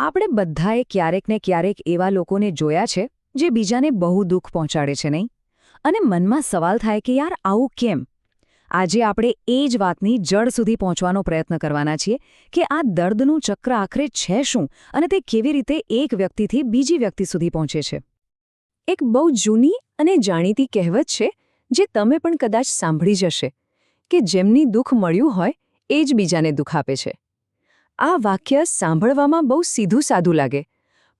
આપણે બધાએ ક્યારેક ને ક્યારેક એવા લોકોને જોયા છે, જે બીજાને બહુ દુઃખ પહોંચાડે છે નહીં? અને મનમાં સવાલ થાય કે યાર, આવું કેમ? આજે આપણે એ જ વાતની જડ સુધી પહોંચવાનો પ્રયત્ન કરવાના છીએ કે આ દર્દનું ચક્ર આખરે છે શું અને તે કેવી રીતે એક વ્યક્તિથી બીજી વ્યક્તિ સુધી પહોંચે છે? એક બહુ જૂની અને જાણીતી કહેવત છે, જે તમે પણ કદાચ સાંભળી જશે કે જેમની દુઃખ મળ્યું હોય, એ જ બીજાને દુઃખ આપે છે. આ વાક્ય સાંભળવામાં બહુ સીધું સાદું લાગે.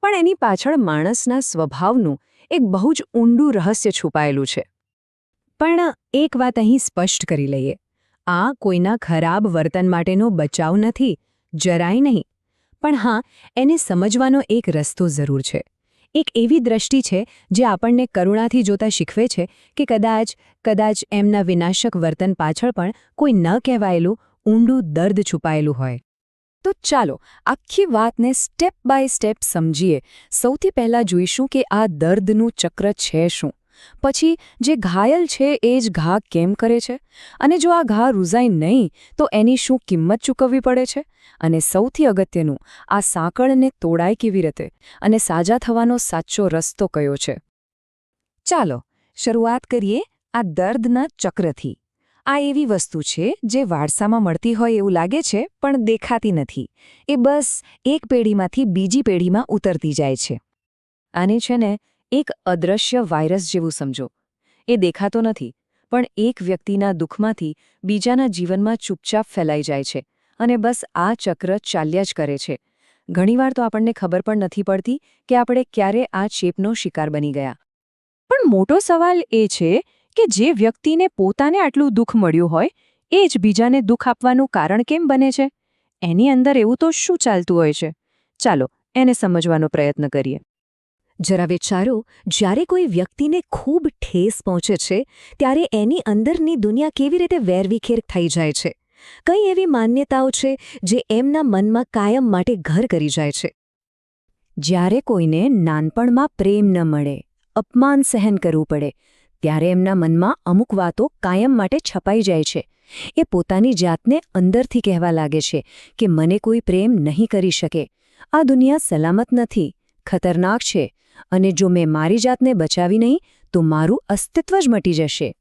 પણ એની પાછળ માણસના સ્વભાવનું એક બહુ જ ઊંડું રહસ્ય છુપાયેલું છે. પણ એક વાત અહીં સ્પષ્ટ કરી લઈએ. આ કોઈના ખરાબ વર્તન માટેનો બચાવ નથી, જરાય નહીં. પણ હા, એને સમજવાનો એક રસ્તો જરૂર છે. એક એવી દ્રષ્ટિ છે જે આપણને કરુણાથી જોતા શીખવે છે કે કદાચ કદાચ એમના વિનાશક વર્તન પાછળ પણ કોઈ ન કહેવાયેલું ઊંડું દર્દ છુપાયેલું હોય. તો ચાલો આખી વાતને સ્ટેપ બાય સ્ટેપ સમજીએ. સૌથી પહેલાં જોઈશું કે આ દર્દનું ચક્ર છે શું. પછી જે ઘાયલ છે એ જ ઘા કેમ કરે છે? અને જો આ ઘા રૂઝાય નહીં, તો એની શું કિંમત ચૂકવવી પડે છે? અને સૌથી અગત્યનું, આ સાંકળને તોડાય કેવી રીતે? અને સાજા થવાનો સાચો રસ્તો કયો છે? ચાલો, શરૂઆત કરીએ આ દર્દના ચક્રથી. આ એવી વસ્તુ છે જે વારસામાં મળતી હોય એવું લાગે છે, પણ દેખાતી નથી. એ બસ એક પેઢીમાંથી બીજી પેઢીમાં ઉતરતી જાય છે. આને છે ને એક અદૃશ્ય વાયરસ જેવું સમજો. એ દેખાતો નથી, પણ એક વ્યક્તિના દુઃખમાંથી બીજાના જીવનમાં ચૂપચાપ ફેલાઈ જાય છે અને બસ આ ચક્ર ચાલ્યા જ કરે છે. ઘણીવાર તો આપણને ખબર પણ નથી પડતી કે આપણે ક્યારે આ ચેપનો શિકાર બની ગયા. પણ મોટો સવાલ એ છે કે જે વ્યક્તિને પોતાને આટલું દુઃખ મળ્યું હોય, એ જ બીજાને દુઃખ આપવાનું કારણ કેમ બને છે? એની અંદર એવું તો શું ચાલતું હોય છે? ચાલો, એને સમજવાનો પ્રયત્ન કરીએ. જરા વિચારો, જ્યારે કોઈ વ્યક્તિને ખૂબ ઠેસ પહોંચે છે, ત્યારે એની અંદરની દુનિયા કેવી રીતે વેરવિખેર થઈ જાય છે? કઈ એવી માન્યતાઓ છે, જે એમના મનમાં કાયમ માટે ઘર કરી જાય છે? જ્યારે કોઈને નાનપણમાં પ્રેમ ન મળે, અપમાન સહન કરવું પડે ત્યારે એમના મનમાં અમુક વાતો કાયમ માટે છપાઈ જાય છે. એ પોતાની જાતને અંદરથી કહેવા લાગે છે કે મને કોઈ પ્રેમ નહીં કરી શકે. આ દુનિયા સલામત નથી, ખતરનાક છે અને જો મેં મારી જાતને બચાવી નહીં, તો મારું અસ્તિત્વ જ મટી જશે.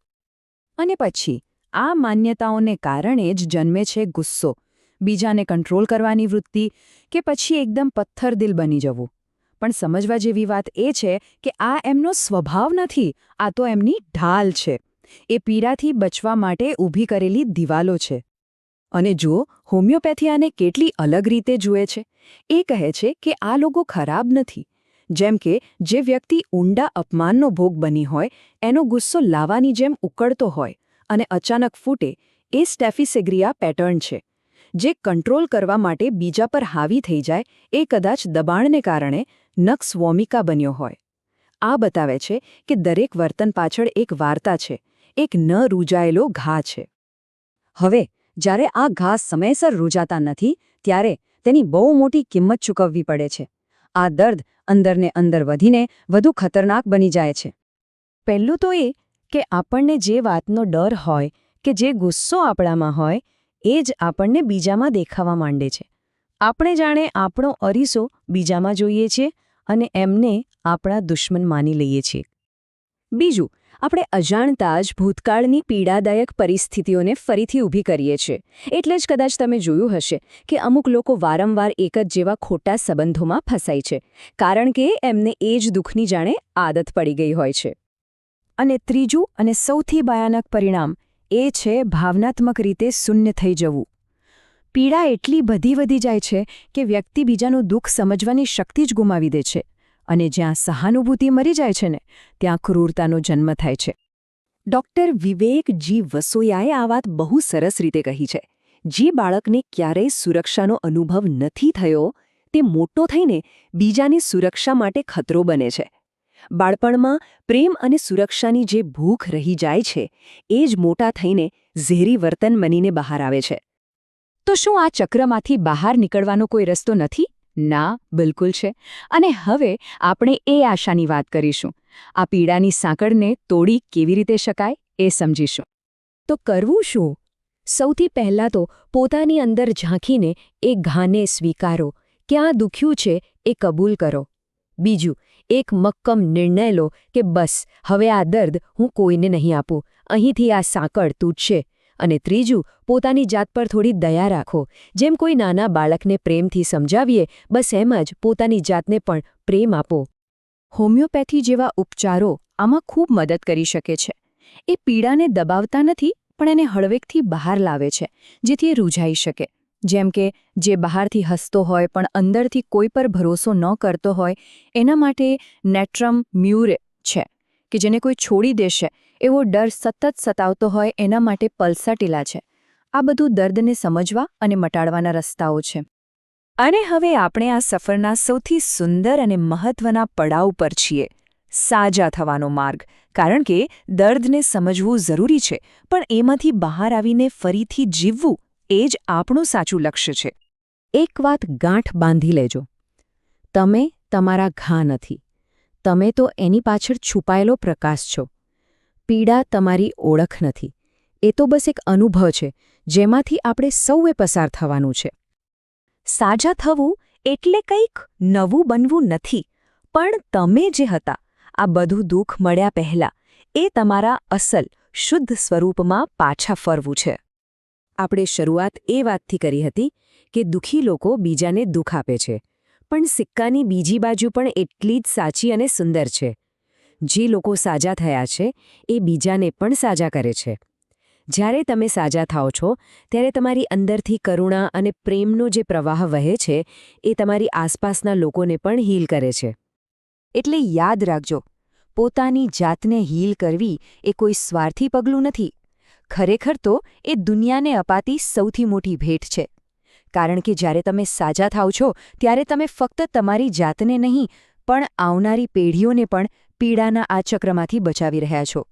અને પછી, આ માન્યતાઓને કારણે જ જન્મે છે ગુસ્સો, બીજાને કંટ્રોલ કરવાની વૃત્તિ કે પછી એકદમ પથ્થરદિલ બની જવું. પણ સમજવા જેવી વાત એ છે કે આ એમનો સ્વભાવ નથી, આ તો એમની ઢાલ છે. એ પીડાથી બચવા માટે ઊભી કરેલી દિવાલો છે. અને જુઓ હોમિયોપેથી આને કેટલી અલગ રીતે જુએ છે. એ કહે છે કે આ લોકો ખરાબ નથી. જેમ કે, જે વ્યક્તિ ઊંડા અપમાનનો ભોગ બની હોય, એનો ગુસ્સો લાવાની જેમ ઉકળતો હોય અને અચાનક ફૂટે, એ સ્ટેફિસેગ્રિયા પેટર્ન છે. જે કંટ્રોલ કરવા માટે બીજા પર હાવી થઈ જાય, એ કદાચ દબાણને કારણે નક્સ વોમિકા બન્યો હોય. આ બતાવે છે કે દરેક વર્તન પાછળ એક વાર્તા છે, એક ન રૂજાયેલો ઘા છે. હવે, જ્યારે આ ઘા સમયસર રૂજાતા નથી, ત્યારે તેની બહુ મોટી કિંમત ચૂકવવી પડે છે. આ દર્દ અંદરને અંદર વધીને વધુ ખતરનાક બની જાય છે. પહેલું તો એ કે આપણને જે વાતનો ડર હોય કે જે ગુસ્સો આપણામાં હોય, એ જ આપણને બીજામાં દેખાવા માંડે છે. આપણે જાણે આપણો અરીસો બીજામાં જોઈએ છીએ અને એમને આપણા દુશ્મન માની લઈએ છીએ. બીજું, આપણે અજાણતા જ ભૂતકાળની પીડાદાયક પરિસ્થિતિઓને ફરીથી ઊભી કરીએ છીએ. એટલે જ કદાચ તમે જોયું હશે કે અમુક લોકો વારંવાર એક જ જેવા ખોટા સંબંધોમાં ફસાય છે, કારણ કે એમને એ જ દુઃખની જાણે આદત પડી ગઈ હોય છે. અને ત્રીજું અને સૌથી ભયાનક પરિણામ એ છે ભાવનાત્મક રીતે શૂન્ય થઈ જવું. પીડા એટલી બધી વધી જાય છે કે વ્યક્તિ બીજાનું દુઃખ સમજવાની શક્તિ જ ગુમાવી દે છે અને જ્યાં સહાનુભૂતિ મરી જાય છે ને, ત્યાં ક્રૂરતાનો જન્મ થાય છે. ડોક્ટર વિવેક જી વસોયાએ આ વાત બહુ સરસ રીતે કહી છે. જે બાળકને ક્યારેય સુરક્ષાનો અનુભવ નથી થયો, તે મોટો થઈને બીજાની સુરક્ષા માટે ખતરો બને છે. બાળપણમાં પ્રેમ અને સુરક્ષાની જે ભૂખ રહી જાય છે, એ જ મોટા થઈને ઝેરી વર્તન મનીને બહાર આવે છે. તો શું આ ચક્રમાંથી બહાર નીકળવાનો કોઈ રસ્તો નથી? ના, બિલકુલ છે. અને હવે આપણે એ આશાની વાત કરીશું. આ પીડાની સાંકળને તોડી કેવી રીતે શકાય એ સમજીશું. તો કરવું શું? સૌથી પહેલાં તો પોતાની અંદર ઝાંખીને એ ઘાને સ્વીકારો. કે આ દુખ્યું છે એ કબૂલ કરો. બીજું, એક મક્કમ નિર્ણય લો કે બસ, હવે આ દર્દ હું કોઈને નહીં આપું. અહીંથી આ સાંકળ તૂટશે. અને ત્રીજું, પોતાની જાત પર થોડી દયા રાખો. જેમ કોઈ નાના બાળકને પ્રેમથી સમજાવીએ, બસ એમ જ પોતાની જાતને પણ પ્રેમ આપો. હોમિયોપેથી જેવા ઉપચારો આમાં ખૂબ મદદ કરી શકે છે. એ પીડાને દબાવતા નથી, પણ એને હળવેકથી બહાર લાવે છે, જેથી એ રૂઝાઈ શકે. જેમ કે, જે બહારથી હસતો હોય પણ અંદરથી કોઈ પર ભરોસો ન કરતો હોય, એના માટે નેટ્રમ મ્યુરે છે. કે જેને કોઈ છોડી દેશે, એવો ડર સતત સતાવતો હોય એના માટે પલસાટીલા છે. આ બધું દર્દને સમજવા અને મટાડવાના રસ્તાઓ છે. અને હવે આપણે આ સફરના સૌથી સુંદર અને મહત્વના પડાવ પર છીએ. સાજા થવાનો માર્ગ, કારણ કે દર્દને સમજવું જરૂરી છે, પણ એમાંથી બહાર આવીને ફરીથી જીવવું એ જ આપણું સાચું લક્ષ્ય છે. એક વાત ગાંઠ બાંધી લેજો. તમે તમારા ઘા નથી. તમે તો એની પાછળ છુપાયેલો પ્રકાશ છો. પીડા તમારી ઓળખ નથી. એ તો બસ એક અનુભવ છે, જેમાંથી આપણે સૌએ પસાર થવાનું છે. સાજા થવું એટલે કંઈક નવું બનવું નથી, પણ તમે જે હતા, આ બધું દુઃખ મળ્યા પહેલાં, એ તમારા અસલ, શુદ્ધ સ્વરૂપમાં પાછા ફરવું છે. આપણે શરૂઆત એ વાતથી કરી હતી કે દુઃખી લોકો બીજાને દુઃખ આપે છે પણ સિક્કાની બીજી બાજુ પણ એટલી જ સાચી અને સુંદર છે. જે લોકો સાજા થયા છે, એ બીજાને પણ સાજા કરે છે. જ્યારે તમે સાજા થાઓ છો, ત્યારે તમારી અંદરથી કરુણા અને પ્રેમનો જે પ્રવાહ વહે છે, એ તમારી આસપાસના લોકોને પણ હીલ કરે છે. એટલે યાદ રાખજો, પોતાની જાતને હીલ કરવી એ કોઈ સ્વાર્થી પગલું નથી. ખરેખર તો એ દુનિયાને અપાતી સૌથી મોટી ભેટ છે. કારણ કે જ્યારે તમે સાજા થાવ છો, ત્યારે તમે ફક્ત તમારી જાતને નહીં, પણ આવનારી પેઢીઓને પણ પીડાના આ ચક્રમાંથી બચાવી રહ્યા છો.